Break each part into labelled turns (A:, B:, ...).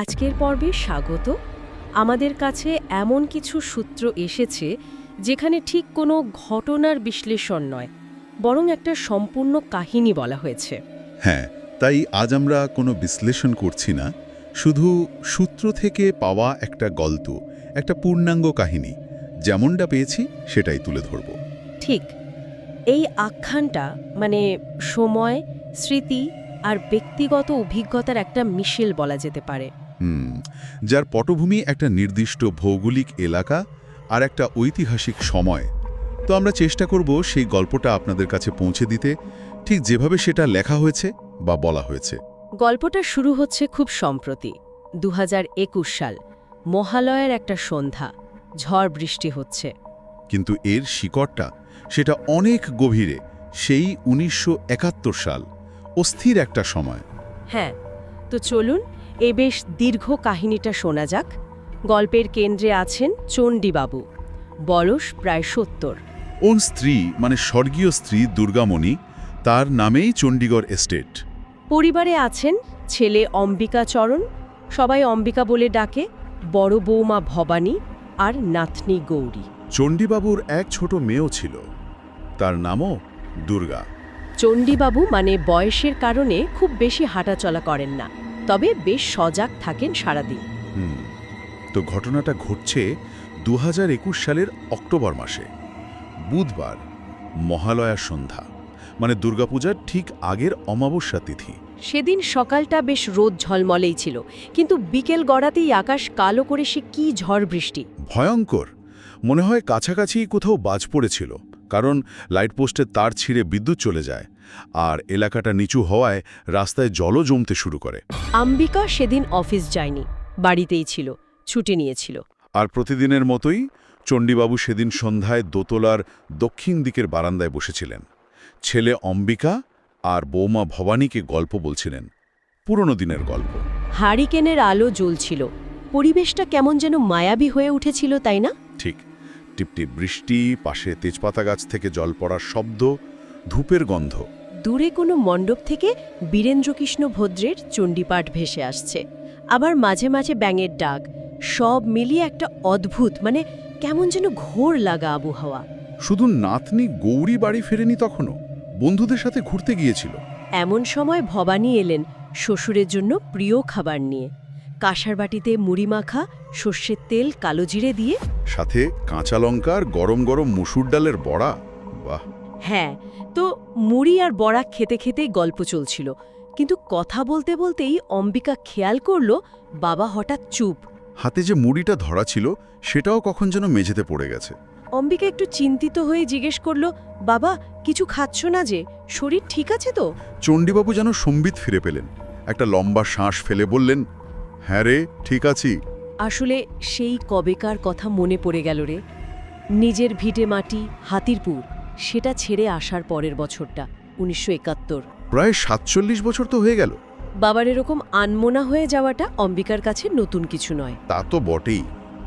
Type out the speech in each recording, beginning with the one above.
A: আজকের পর্বে স্বাগত। আমাদের কাছে এমন কিছু সূত্র এসেছে যেখানে ঠিক কোনো ঘটনার বিশ্লেষণ নয় বরং একটা সম্পূর্ণ কাহিনী বলা হয়েছে।
B: হ্যাঁ তাই আজ আমরা কোনো বিশ্লেষণ করছি না শুধু সূত্র থেকে পাওয়া একটা গল্প একটা পূর্ণাঙ্গ কাহিনী যেমনটা পেয়েছি সেটাই তুলে ধরব।
A: ঠিক এই আখ্যানটা মানে সময় স্মৃতি আর ব্যক্তিগত অভিজ্ঞতার একটা মিশেল বলা যেতে পারে।
B: হুম যার পটভূমি একটা নির্দিষ্ট ভৌগোলিক এলাকা আর একটা ঐতিহাসিক সময়। তো আমরা চেষ্টা করব সেই গল্পটা আপনাদের কাছে পৌঁছে দিতে ঠিক যেভাবে সেটা লেখা হয়েছে বা বলা হয়েছে।
A: গল্পটা শুরু হচ্ছে খুব সম্প্রতি দু হাজার একুশ সাল মহালয়ের একটা সন্ধ্যা ঝড় বৃষ্টি হচ্ছে।
B: কিন্তু এর শিকড়টা সেটা অনেক গভীরে সেই উনিশশো একাত্তর সাল অস্থির একটা সময়।
A: হ্যাঁ তো চলুন এ বেশ দীর্ঘ কাহিনীটা শোনা যাক। গল্পের কেন্দ্রে আছেন চণ্ডীবাবু। বয়স প্রায় সত্তর।
B: ওর স্ত্রী মানে স্বর্গীয় স্ত্রী দুর্গামণি তার নামেই চণ্ডীগড় এস্টেট।
A: পরিবারে আছেন ছেলে অম্বিকাচরণ সবাই অম্বিকা বলে ডাকে বড় বৌমা ভবানী আর নাতনি গৌরী।
B: চণ্ডীবাবুর এক ছোট মেয়েও ছিল। তার নামও দুর্গা।
A: চণ্ডীবাবু মানে বয়সের কারণে খুব বেশি হাঁটাচলা করেন না। তবে বেশ সজাগ থাকেন সারাদিন।
B: হুম তো ঘটনাটা ঘটছে দু হাজার একুশ সালের অক্টোবর মাসে। বুধবার মহালয়া সন্ধ্যা মানে দুর্গাপূজার ঠিক আগের অমাবস্যা তিথি।
A: সেদিন সকালটা বেশ রোদ ঝলমলেই ছিল কিন্তু বিকেল গড়াতেই আকাশ কালো করে সে কি ঝড় বৃষ্টি।
B: ভয়ঙ্কর! মনে হয় কাছাকাছি কোথাও বাজ পড়েছিল কারণ লাইট পোস্টের তার ছিঁড়ে বিদ্যুৎ চলে যায়। আর এলাকাটা নিচু হওয়ায় রাস্তায় জলও জমতে শুরু করে।
A: আম্বিকা সেদিন অফিস যায়নি বাড়িতেই ছিল ছুটি নিয়েছিল।
B: আর প্রতিদিনের মতোই চণ্ডীবাবু সেদিন সন্ধ্যায় দোতলার দক্ষিণ দিকের বারান্দায় বসেছিলেন। ছেলে অম্বিকা আর বৌমা ভবানীকে গল্প বলছিলেন পুরনো দিনের গল্প।
A: হারিকেনের আলো জ্বলছিল পরিবেশটা কেমন যেন মায়াবী হয়ে উঠেছিল তাই না?
B: ঠিক টিপটিপ বৃষ্টি পাশে তেজপাতা গাছ থেকে জল পড়ার শব্দ ধূপের গন্ধ।
A: দূরে কোনো মণ্ডপ থেকে বীরেন্দ্রকৃষ্ণ ভদ্রের চণ্ডীপাঠ ভেসে আসছে। আবার মাঝে মাঝে ব্যাঙের ডাক সব মিলিয়ে একটা অদ্ভুত মানে কেমন যেন ঘোর লাগা আবহাওয়া।
B: শুধু নাতনি গৌরী বাড়ি ফেরেনি তখনও? বন্ধুদের সাথে ঘুরতে গিয়েছিল?
A: এমন সময় ভবানী এলেন শ্বশুরের জন্য প্রিয় খাবার নিয়ে। কাঁসার বাটিতে মুড়ি মাখা সর্ষের তেল কালো জিরে দিয়ে।
B: সাথে কাঁচা লঙ্কার গরম গরম মুসুর ডালের বড়া? বাহ!
A: হ্যাঁ তো মুড়ি আর বড়া খেতে খেতেই গল্প চলছিল। কিন্তু কথা বলতে বলতেই অম্বিকা খেয়াল করল বাবা হঠাৎ চুপ।
B: হাতে যে মুড়িটা ধরা ছিল সেটাও কখন যেন মেঝেতে পড়ে গেছে।
A: অম্বিকা একটু চিন্তিত হয়ে জিজ্ঞেস করল বাবা কিছু খাচ্ছ না যে? শরীর ঠিক আছে তো?
B: চণ্ডীবাবু যেন সম্বিত ফিরে পেলেন। একটা লম্বা শ্বাস ফেলে বললেন হ্যাঁ রে ঠিক আছি।
A: আসলে সেই কবেকার কথা মনে পড়ে গেল রে। নিজের ভিটে মাটি হাতিরপুর। সেটা ছেড়ে আসার পরের বছরটা উনিশশো একাত্তর।
B: প্রায় সাতচল্লিশ বছর তো হয়ে গেল।
A: বাবার এরকম আনমোনা হয়ে যাওয়াটা অম্বিকার কাছে নতুন কিছু নয়।
B: তা তো বটেই।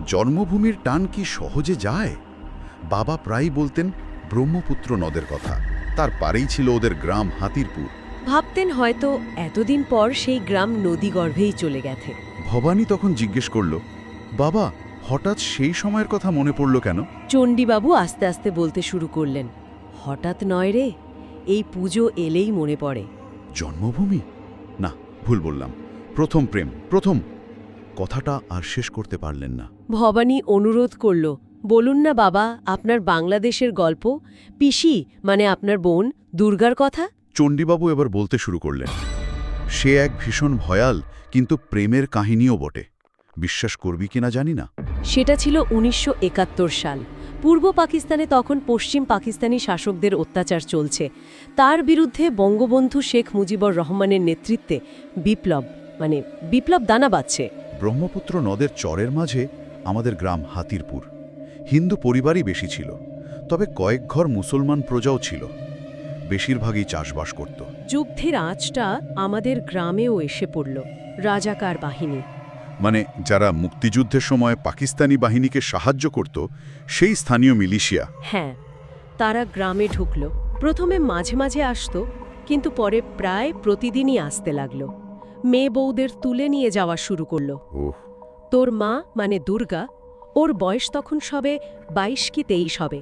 B: জন্মভূমির টান কি সহজে যায়? বাবা প্রায়ই বলতেন ব্রহ্মপুত্র নদের কথা। তার পারেই ছিল ওদের গ্রাম হাতিরপুর।
A: ভাবতেন হয়তো এতদিন পর সেই গ্রাম নদী গর্ভেই চলে গেছে।
B: ভবানী তখন জিজ্ঞেস করল বাবা হঠাৎ সেই সময়ের কথা মনে পড়ল কেন?
A: চণ্ডীবাবু আস্তে আস্তে বলতে শুরু করলেন হঠাৎ নয় রে এই পুজো এলেই মনে পড়ে।
B: জন্মভূমি? না ভুল বললাম। প্রথম প্রেম প্রথম। কথাটা আর শেষ করতে পারলেন না।
A: ভবানী অনুরোধ করল বলুন না বাবা আপনার বাংলাদেশের গল্প? পিসি মানে আপনার বোন দুর্গার কথা?
B: চণ্ডীবাবু এবার বলতে শুরু করলেন। সে এক ভীষণ ভয়াল কিন্তু প্রেমের কাহিনীও বটে। বিশ্বাস করবি কিনা জানি না।
A: সেটা ছিল উনিশশো একাত্তর সাল। পূর্ব পাকিস্তানে তখন পশ্চিম পাকিস্তানি শাসকদের অত্যাচার চলছে। তার বিরুদ্ধে বঙ্গবন্ধু শেখ মুজিবুর রহমানের নেতৃত্বে বিপ্লব মানে বিপ্লব দানা বাচ্ছে
B: ব্রহ্মপুত্র নদের চরের মাঝে আমাদের গ্রাম হাতিরপুর। হিন্দু পরিবারই বেশি ছিল তবে কয়েক ঘর মুসলমান প্রজাও ছিল। বেশিরভাগই চাষবাস করত।
A: যুদ্ধের আঁচটা আমাদের গ্রামেও এসে পড়ল রাজাকার বাহিনী।
B: মানে যারা মুক্তিযুদ্ধের সময় পাকিস্তানি বাহিনীকে সাহায্য করত সেই স্থানীয় মিলিশিয়া।
A: হ্যাঁ তারা গ্রামে ঢুকল প্রথমে মাঝে মাঝে আসতো কিন্তু পরে প্রায় প্রতিদিনই আসতে লাগল। মেয়ে বউদের তুলে নিয়ে যাওয়া শুরু করল। তোর মা মানে দুর্গা ওর বয়স তখন সবে বাইশ কি তেইশ হবে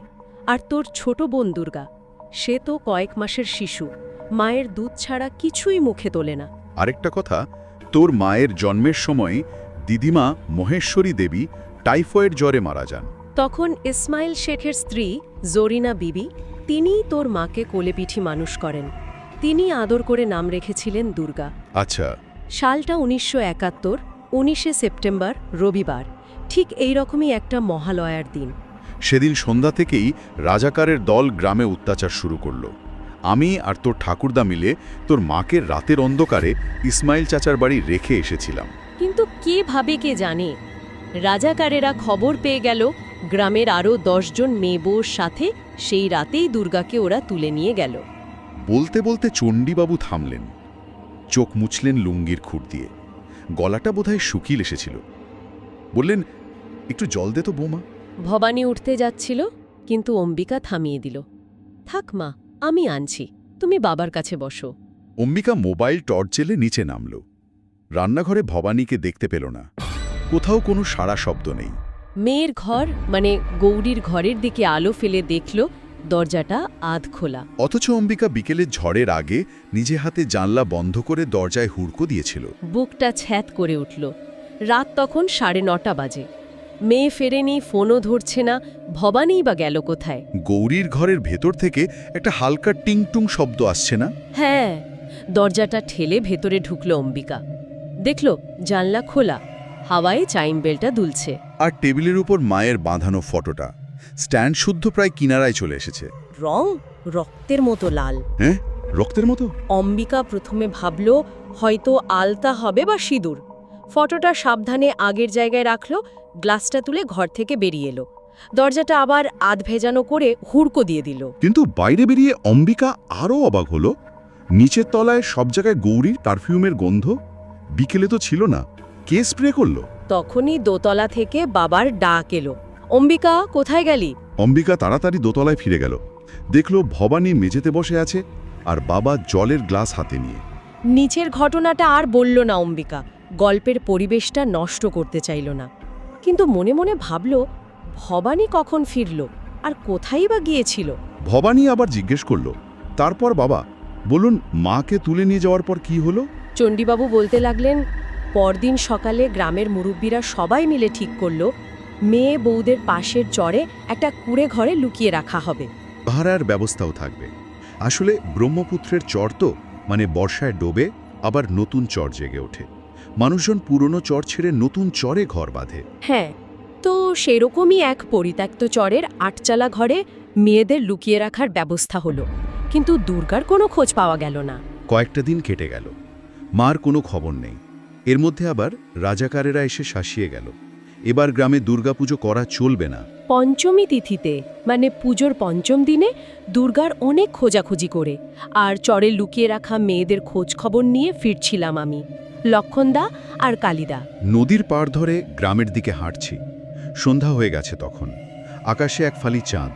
A: আর তোর ছোট বোন দুর্গা সে তো কয়েক মাসের শিশু মায়ের দুধ ছাড়া কিছুই মুখে তোলে না।
B: আরেকটা কথা তোর মায়ের জন্মের সময় দিদিমা মহেশ্বরী দেবী টাইফয়েড জ্বরে মারা যান।
A: তখন ইসমাইল শেখের স্ত্রী জরিনা বিবি তিনিই তোর মাকে কোলেপিঠি মানুষ করেন। তিনি আদর করে নাম রেখেছিলেন দুর্গা।
B: আচ্ছা।
A: সালটা উনিশশো একাত্তর উনিশে সেপ্টেম্বর রবিবার। ঠিক এই রকমই একটা মহালয়ার দিন।
B: সেদিন সন্ধ্যা থেকেই রাজাকারের দল গ্রামে অত্যাচার শুরু করল। আমি আর তোর ঠাকুরদা মিলে তোর মাকে রাতের অন্ধকারে ইসমাইল চাচার বাড়ি রেখে এসেছিলাম।
A: কিন্তু কে ভাবে কে জানে? রাজাকারেরা খবর পেয়ে গেল গ্রামের আরও দশজন মেয়ে বউর সাথে সেই রাতেই দুর্গাকে ওরা তুলে নিয়ে গেল।
B: বলতে বলতে চণ্ডীবাবু থামলেন। চোখ মুছলেন লুঙ্গির খুঁট দিয়ে। গলাটা বোধহয় শুকিল এসেছিল। বললেন একটু জল দে তো বোমা।
A: ভবানী উঠতে যাচ্ছিল কিন্তু অম্বিকা থামিয়ে দিল। থাক মা আমি আনছি। তুমি বাবার কাছে বসো।
B: অম্বিকা মোবাইল টর্চ জেলে নিচে নামল। রান্নাঘরে ভবানীকে দেখতে পেল না। কোথাও কোনো সারা শব্দ নেই।
A: মেয়ের ঘর মানে গৌরীর ঘরের দিকে আলো ফেলে দেখল দরজাটা আধ খোলা।
B: অথচ অম্বিকা বিকেলের ঝড়ের আগে নিজে হাতে জানলা বন্ধ করে দরজায় হুড়কো দিয়েছিল।
A: বুকটা ছ্যাত করে উঠল। রাত তখন সাড়ে নটা বাজে। মেয়ে ফেরেনি ফোনও ধরছে না ভবানীই বা গেল কোথায়?
B: গৌরীর ঘরের ভেতর থেকে একটা হালকা টিংটুং শব্দ আসছে না?
A: হ্যাঁ দরজাটা ঠেলে ভেতরে ঢুকল অম্বিকা। দেখল জানলা খোলা হাওয়ায় চাইম বেলটা দুলছে।
B: আর টেবিলের উপর মায়ের বাঁধানো ফটোটা স্ট্যান্ড শুদ্ধ প্রায় কিনারায় চলে এসেছে।
A: রং রক্তের মতো লাল।
B: হ্যাঁ? রক্তের মতো?
A: অম্বিকা প্রথমে ভাবল হয়তো আলতা হবে বা সিঁদুর। ফটোটা সাবধানে আগের জায়গায় রাখল গ্লাসটা তুলে ঘর থেকে বেরিয়ে এলো। দরজাটা আবার আধ ভেজানো করে হুড়কো দিয়ে দিল।
B: কিন্তু বাইরে বেরিয়ে অম্বিকা আরও অবাক হলো। নিচের তলায় সব জায়গায় গৌরীর পারফিউমের গন্ধ। বিকেলে তো ছিল না। কে স্প্রে করল?
A: তখনই দোতলা থেকে বাবার ডাক এলো। অম্বিকা কোথায় গেলি?
B: অম্বিকা তাড়াতাড়ি দোতলায় ফিরে গেল। দেখল ভবানী মেঝেতে বসে আছে আর বাবা জলের গ্লাস হাতে নিয়ে।
A: নিচের ঘটনাটা আর বলল না অম্বিকা। গল্পের পরিবেশটা নষ্ট করতে চাইল না। কিন্তু মনে মনে ভাবল ভবানী কখন ফিরল? আর কোথায় বা গিয়েছিল?
B: ভবানী আবার জিজ্ঞেস করল তারপর বাবা বলুন মাকে তুলে নিয়ে যাওয়ার পর কি হলো?
A: চণ্ডীবাবু বলতে লাগলেন পরদিন সকালে গ্রামের মুরব্বীরা সবাই মিলে ঠিক করল মেয়ে বউদের পাশের চরে একটা কুড়ে ঘরে লুকিয়ে রাখা হবে।
B: ভাড়ার ব্যবস্থাও থাকবে। আসলে ব্রহ্মপুত্রের চর তো মানে বর্ষায় ডোবে আবার নতুন চর জেগে ওঠে। মানুষজন পুরনো চর ছেড়ে নতুন চরে ঘর বাঁধে।
A: হ্যাঁ তো সেরকমই এক পরিত্যক্ত চরের আটচালা ঘরে মেয়েদের লুকিয়ে রাখার ব্যবস্থা হলো। কিন্তু দুর্গার কোনো খোঁজ পাওয়া গেল না।
B: কয়েকটা দিন কেটে গেল। মার কোনো খবর নেই। এর মধ্যে আবার রাজাকারেরা এসে শাসিয়ে গেল। এবার গ্রামে দুর্গাপুজো করা চলবে না।
A: পঞ্চমী তিথিতে মানে পুজোর পঞ্চম দিনে দুর্গার অনেক খোঁজাখুঁজি করে। আর চরে লুকিয়ে রাখা মেয়েদের খোঁজ খবর নিয়ে ফিরছিলাম আমি। লক্ষণদা আর কালিদা।
B: নদীর পাড় ধরে গ্রামের দিকে হাঁটছি। সন্ধ্যা হয়ে গেছে তখন। আকাশে এক ফালি চাঁদ।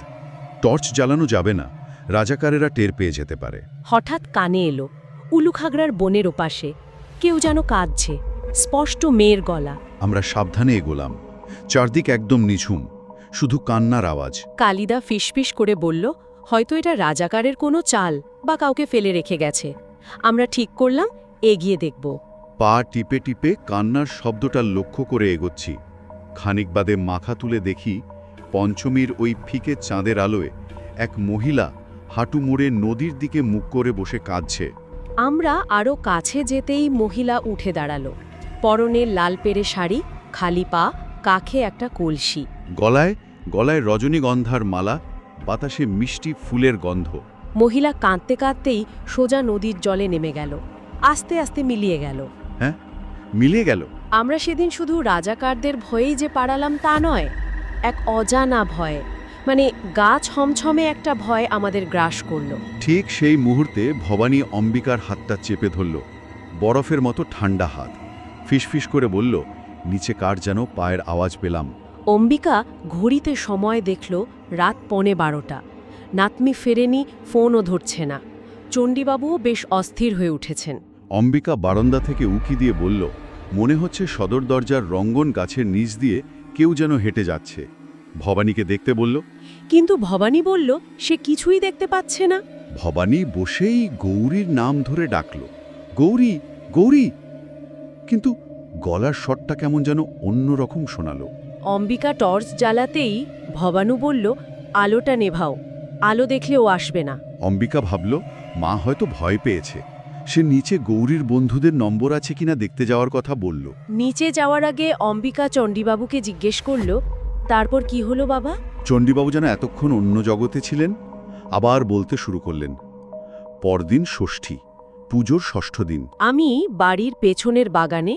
B: টর্চ জ্বালানো যাবে না। রাজাকারেরা টের পেয়ে যেতে পারে।
A: হঠাৎ কানে এলো। উলুখাগড়ার বনের ওপাশে। কেউ যেন কাঁদছে। স্পষ্ট মেয়ের গলা।
B: আমরা সাবধানে এগোলাম। চারদিক একদম নিঝুম। শুধু কান্নার আওয়াজ।
A: কালিদা ফিসফিস করে বলল হয়তো এটা রাজাকারের কোনো চাল বা কাউকে ফেলে রেখে গেছে। আমরা ঠিক করলাম এগিয়ে দেখব।
B: পা টিপে টিপে কান্নার শব্দটা লক্ষ্য করে এগোচ্ছি। খানিক বাদে মাথা তুলে দেখি পঞ্চমীর ওই ফিকে চাঁদের আলোয় এক মহিলা হাঁটু মুড়ে নদীর দিকে মুখ করে বসে কাঁদছে।
A: আমরা আরও কাছে যেতেই মহিলা উঠে দাঁড়াল। পরনে লাল পেরে শাড়ি খালি পা কাখে একটা কলসি।
B: গলায় গলায় রজনীগন্ধার মালা বাতাসে মিষ্টি ফুলের গন্ধ।
A: মহিলা কাঁদতে কাঁদতেই সোজা নদীর জলে নেমে গেল। আস্তে আস্তে মিলিয়ে গেল।
B: হ্যাঁ মিলিয়ে গেল?
A: আমরা সেদিন শুধু রাজাকারদের ভয়েই যে পাড়ালাম তা নয় এক অজানা ভয়। মানে গা ছমছমে একটা ভয় আমাদের গ্রাস করল।
B: ঠিক সেই মুহূর্তে ভবানী অম্বিকার হাতটা চেপে ধরল বরফের মতো ঠান্ডা হাত। ফিসফিস করে বলল নিচে কার যেন পায়ের আওয়াজ পেলাম?
A: অম্বিকা ঘড়িতে সময় দেখল রাত পনে বারোটা। নাতমি ফেরেনি ফোনও ধরছে না। চণ্ডীবাবুও বেশ অস্থির হয়ে উঠেছেন।
B: অম্বিকা বারান্দা থেকে উকি দিয়ে বলল মনে হচ্ছে সদর দরজার রঙ্গন গাছের নিচ দিয়ে কেউ যেন হেঁটে যাচ্ছে। ভবানীকে দেখতে বলল
A: কিন্তু ভবানী বলল সে কিছুই দেখতে পাচ্ছে না।
B: ভবানী বসেই গৌরীর নাম ধরে ডাকল গৌরী গৌরী। কিন্তু গলার স্বরটা কেমন যেন অন্যরকম শোনালো।
A: অম্বিকা টর্চ জ্বালাতেই ভবানু বলল আলোটা নেভাও আলো দেখলে ও আসবে না।
B: অম্বিকা ভাবল মা হয়তো ভয় পেয়েছে। সে নিচে গৌরীর বন্ধুদের নম্বর আছে কিনা দেখতে যাওয়ার কথা বলল।
A: নিচে যাওয়ার আগে অম্বিকা চণ্ডীবাবুকে জিজ্ঞেস করল তারপর কি হলো বাবা?
B: চণ্ডীবাবু যেন এতক্ষণ অন্য জগতে ছিলেন আবার বলতে শুরু করলেন পরদিন ষষ্ঠী পুজোর ষষ্ঠ দিন।
A: আমি বাড়ির পেছনের বাগানে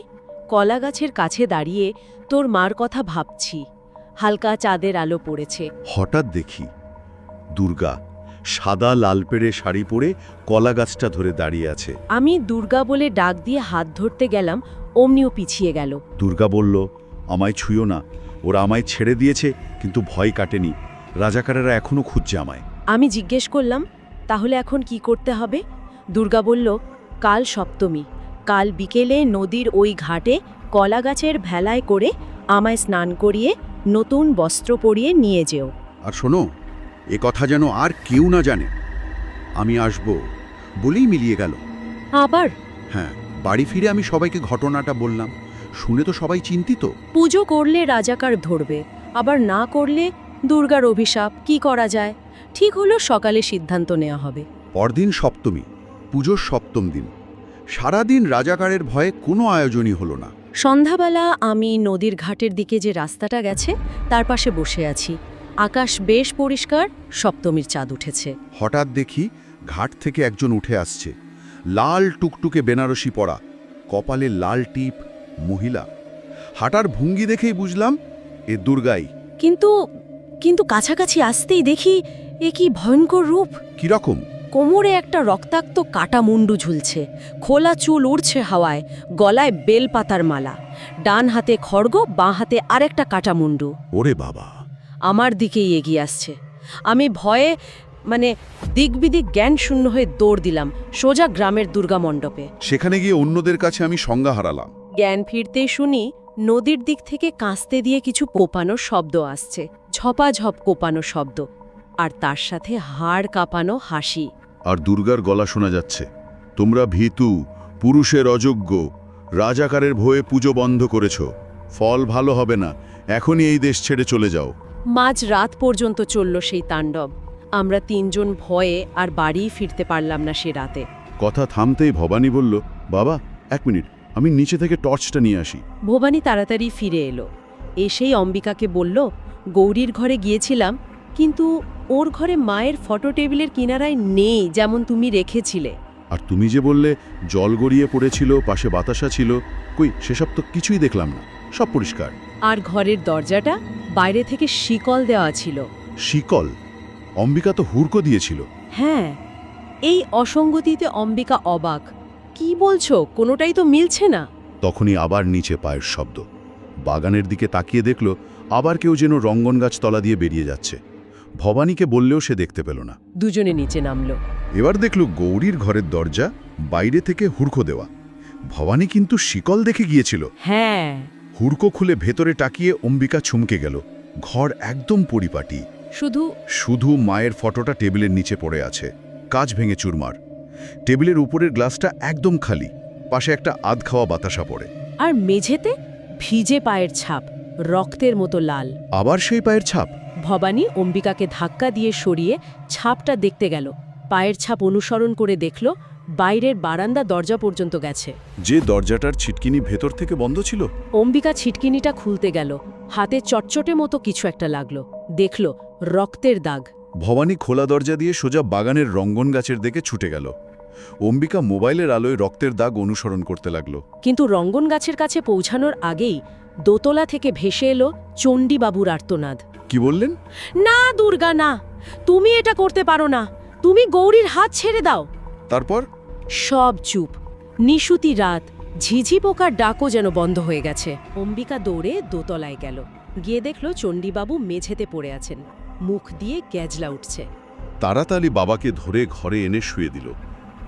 A: কলা গাছের কাছে দাঁড়িয়ে তোর মার কথা ভাবছি। হালকা চাঁদের আলো পড়েছে।
B: হঠাৎ দেখি দুর্গা সাদা লাল পেড়ে শাড়ি পরে কলা গাছটা ধরে দাঁড়িয়ে আছে।
A: আমি দুর্গা বলে ডাক দিয়ে হাত ধরতে গেলাম অমনিও পিছিয়ে গেল।
B: দুর্গা বলল আমায় ছুঁয়ো না ওরা আমায় ছেড়ে দিয়েছে কিন্তু ভয় কাটেনি। রাজাকারেরা এখনও খুঁজছে আমায়।
A: আমি জিজ্ঞেস করলাম তাহলে এখন কি করতে হবে? দুর্গা বলল কাল সপ্তমী। কাল বিকেলে নদীর ওই ঘাটে কলা গাছের ভেলায় করে আমায় স্নান করিয়ে নতুন বস্ত্র পরিয়ে নিয়ে যেও।
B: আর শোনো এ কথা যেন আর কেউ না জানে। আমি আসব। বলেই মিলিয়ে গেল।
A: আবার?
B: হ্যাঁ বাড়ি ফিরে আমি সবাইকে ঘটনাটা বললাম। শুনে তো সবাই চিন্তিত।
A: পুজো করলে রাজাকার ধরবে আবার না করলে দুর্গার অভিশাপ কি করা যায়? ঠিক হলো সকালে সিদ্ধান্ত নেওয়া হবে।
B: পরদিন সপ্তমী পুজোর সপ্তম দিন। সারাদিন রাজাকারের ভয়ে কোনো আয়োজনই হলো না।
A: সন্ধ্যাবেলা আমি নদীর ঘাটের দিকে যে রাস্তাটা গেছে তার পাশে বসে আছি। আকাশ বেশ পরিষ্কার সপ্তমীর চাঁদ উঠেছে।
B: হঠাৎ দেখি ঘাট থেকে একজন উঠে আসছে। লাল টুকটুকে বেনারসি পরা কপালে লাল টিপ মহিলা। হাঁটার ভঙ্গি দেখেই বুঝলাম এ দুর্গাই।
A: কিন্তু কিন্তু কাছাকাছি আসতেই দেখি এ কি ভয়ঙ্কর রূপ।
B: কীরকম
A: কোমরে একটা রক্তাক্ত কাটা মুন্ডু ঝুলছে। খোলা চুল উড়ছে হাওয়ায় গলায় বেলপাতার মালা। ডান হাতে খড়গ বাঁ হাতে আরেকটা কাটা মুন্ডু।
B: ওরে বাবা।
A: আমার দিকেই এগিয়ে আসছে। আমি ভয়ে মানে দিকবিদিক জ্ঞান শূন্য হয়ে দৌড় দিলাম সোজা গ্রামের দুর্গা মণ্ডপে।
B: সেখানে গিয়ে অন্যদের কাছে আমি সংজ্ঞা হারালাম।
A: জ্ঞান ফিরতে শুনি নদীর দিক থেকে কাঁচতে দিয়ে কিছু কোপানোর শব্দ আসছে ঝপাঝপ কোপানো শব্দ আর তার সাথে হাড় কাঁপানো হাসি।
B: আর দুর্গার গলা শোনা যাচ্ছে তোমরা ভীতু পুরুষের অযোগ্য রাজাকারের ভয়ে পুজো বন্ধ করেছ ফল ভালো হবে না এখনই এই দেশ ছেড়ে চলে যাও।
A: মাঝ রাত পর্যন্ত চলল সেই তাণ্ডব। আমরা তিনজন ভয়ে আর বাড়িই ফিরতে পারলাম না সে রাতে।
B: কথা থামতেই ভবানী বলল বাবা এক মিনিট আমি নিচে থেকে টর্চটা নিয়ে আসি।
A: ভবানী তাড়াতাড়ি ফিরে এলো। এসেই অম্বিকাকে বলল গৌরীর ঘরে গিয়েছিলাম কিন্তু ওর ঘরে মায়ের ফটো টেবিলের কিনারায় নেই যেমন তুমি রেখেছিলে।
B: আর তুমি যে বললে জল গড়িয়ে পড়েছিল পাশে বাতাসা ছিল কই সেসব তো কিছুই দেখলাম না। সব পরিষ্কার।
A: আর ঘরের দরজাটা বাইরে থেকে শিকল দেওয়া ছিল।
B: শিকল? অম্বিকা তো হুড়কো দিয়েছিল।
A: হ্যাঁ এই অসঙ্গতিতে অম্বিকা অবাক। কি বলছো? কোনোটাই তো মিলছে না।
B: তখনই আবার নিচে পায়ের শব্দ। বাগানের দিকে তাকিয়ে দেখল আবার কেউ যেন রঙ্গন গাছ তলা দিয়ে বেরিয়ে যাচ্ছে। ভবানীকে বললেও সে দেখতে পেল না।
A: দুজনে নিচে নামলো।
B: এবার দেখল গৌরীর ঘরের দরজা বাইরে থেকে হুড়কো দেওয়া। ভবানী কিন্তু শিকল দেখে গিয়েছিল।
A: হ্যাঁ।
B: হুড়কো খুলে ভেতরে টাকিয়ে অম্বিকা ছুমকে গেল। ঘর একদম পরিপাটি।
A: শুধু
B: শুধু মায়ের ফটোটা টেবিলের নিচে পড়ে আছে। কাজ ভেঙে চুরমার। টেবিলের উপরের গ্লাসটা একদম খালি পাশে একটা আধ খাওয়া বাতাসা পড়ে।
A: আর মেঝেতে ভিজে পায়ের ছাপ রক্তের মতো লাল।
B: আবার সেই পায়ের ছাপ?
A: ভবানী অম্বিকাকে ধাক্কা দিয়ে সরিয়ে ছাপটা দেখতে গেল। পায়ের ছাপ অনুসরণ করে দেখল বাইরের বারান্দা দরজা পর্যন্ত গেছে।
B: যে দরজাটার ছিটকিনি ভেতর থেকে বন্ধ ছিল?
A: অম্বিকা ছিটকিনিটা খুলতে গেল। হাতে চটচটে মতো কিছু একটা লাগল। দেখল রক্তের দাগ।
B: ভবানী খোলা দরজা দিয়ে সোজা বাগানের রঙ্গন গাছের দিকে ছুটে গেল। অম্বিকা মোবাইলের আলোয় রক্তের দাগ অনুসরণ করতে লাগল।
A: কিন্তু রঙ্গন গাছের কাছে পৌঁছানোর আগেই দোতলা থেকে ভেসে এলো চণ্ডীবাবুর আর্তনাদ।
B: কি বললেন?
A: না দুর্গা না। তুমি এটা করতে পারো না। তুমি গৌরীর হাত ছেড়ে দাও।
B: তারপর?
A: সব চুপ। নিশুতি রাত। ঝিঝি পোকার ডাকও যেন বন্ধ হয়ে গেছে। অম্বিকা দৌড়ে দোতলায় গেল। গিয়ে দেখল চণ্ডীবাবু মেঝেতে পড়ে আছেন। মুখ দিয়ে গ্যাজলা উঠছে।
B: তাড়াতাড়ি বাবাকে ধরে ঘরে এনে শুয়ে দিল।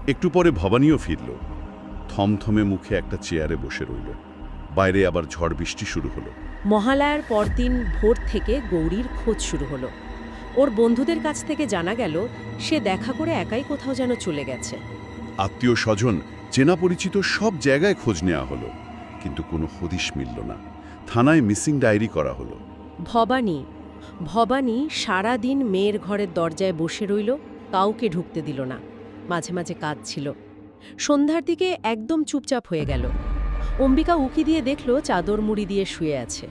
B: একটু পরে ভবানীও ফিরল। থমথমে মুখে একটা চেয়ারে বসে রইল। বাইরে আবার ঝড় বৃষ্টি শুরু হলো।
A: মহালয়ার পরদিন ভোর থেকে গৌরীর খোঁজ শুরু হলো। ওর বন্ধুদের কাছ থেকে জানা গেল সে দেখা করে একাই কোথাও যেন চলে গেছে।
B: আত্মীয় স্বজন চেনা পরিচিত সব জায়গায় খোঁজ নেওয়া হলো। কিন্তু কোনো হদিশ মিলল না। থানায় মিসিং ডায়েরি করা হলো।
A: ভবানী ভবানী সারা দিন মেয়ের ঘরের দরজায় বসে রইল কাউকে ঢুকতে দিল না। মাঝে মাঝে কাজ ছিল সন্ধ্যার দিকে একদম চুপচাপ হয়ে গেল। অম্বিকা উকি দিয়ে দেখল চাদর মুড়ি দিয়ে শুয়ে আছে।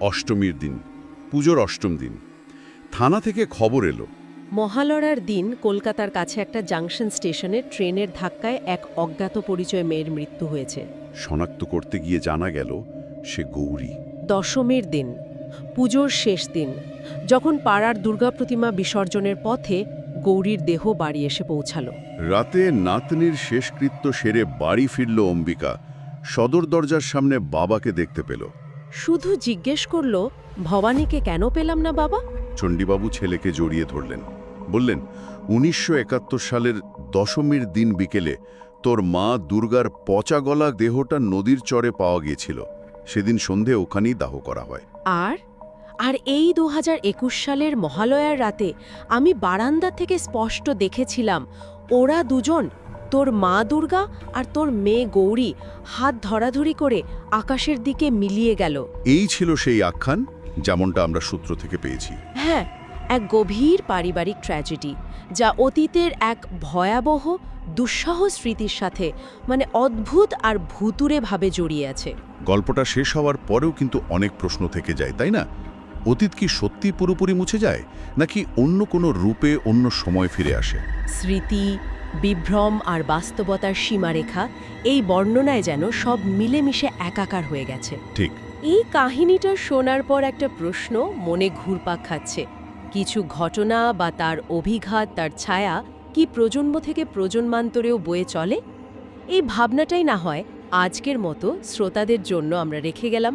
B: অষ্টমীর দিন পুজোর অষ্টম দিন। থানা থেকে খবর এলো।
A: মহালড়ার দিন কলকাতার কাছে একটা জাংশন স্টেশনে ট্রেনের ধাক্কায় এক অজ্ঞাত পরিচয় মেয়ের মৃত্যু হয়েছে।
B: শনাক্ত করতে গিয়ে জানা গেল সে গৌরী।
A: দশমীর দিন। পুজোর শেষ দিন যখন পাড়ার দুর্গা প্রতিমা বিসর্জনের পথে গৌরীর দেহ বাড়ি এসে পৌঁছালো।
B: রাতে নাতনির শেষকৃত্য সেরে বাড়ি ফিরল অম্বিকা। সদর দরজার সামনে বাবাকে দেখতে পেল।
A: শুধু জিজ্ঞেস করল ভবানীকে কেন পেলাম না বাবা?
B: চণ্ডীবাবু ছেলেকে জড়িয়ে ধরলেন। বললেন উনিশশো একাত্তর সালের দশমীর দিন বিকেলে তোর মা দুর্গার পচা গলা দেহটা নদীর চরে পাওয়া গিয়েছিল। সেদিন সন্ধে ওখানেই দাহ করা হয়।
A: আর? আর এই দু হাজার একুশ সালের মহালয়ার রাতে আমি বারান্দা থেকে স্পষ্ট দেখেছিলাম ওরা দুজন তোর মা দুর্গা আর তোর মেয়ে গৌরী হাত ধরাধরি করে আকাশের দিকে মিলিয়ে গেল।
B: এই ছিল সেই আখ্যান যেমনটা আমরা সূত্র থেকে পেয়েছি।
A: হ্যাঁ এক গভীর পারিবারিক ট্র্যাজেডি যা অতীতের এক ভয়াবহ দুঃসহ স্মৃতির সাথে মানে অদ্ভুত আর ভুতুরে ভাবে জড়িয়ে আছে।
B: গল্পটা শেষ হওয়ার পরেও কিন্তু অনেক প্রশ্ন থেকে যায় তাই না? অতীত কি সত্যি পুরোপুরি মুছে যায় নাকি অন্য কোনো রূপে অন্য সময় ফিরে আসে?
A: স্মৃতি বিভ্রম আর বাস্তবতার সীমারেখা এই বর্ণনায় যেন সব মিলেমিশে একাকার হয়ে গেছে।
B: ঠিক।
A: এই কাহিনীটা শোনার পর একটা প্রশ্ন মনে ঘুরপাক খাচ্ছে। কিছু ঘটনা বা তার অভিঘাত তার ছায়া কি প্রজন্ম থেকে প্রজন্মান্তরেও বয়ে চলে? এই ভাবনাটাই না হয় আজকের মতো শ্রোতাদের জন্য আমরা রেখে গেলাম।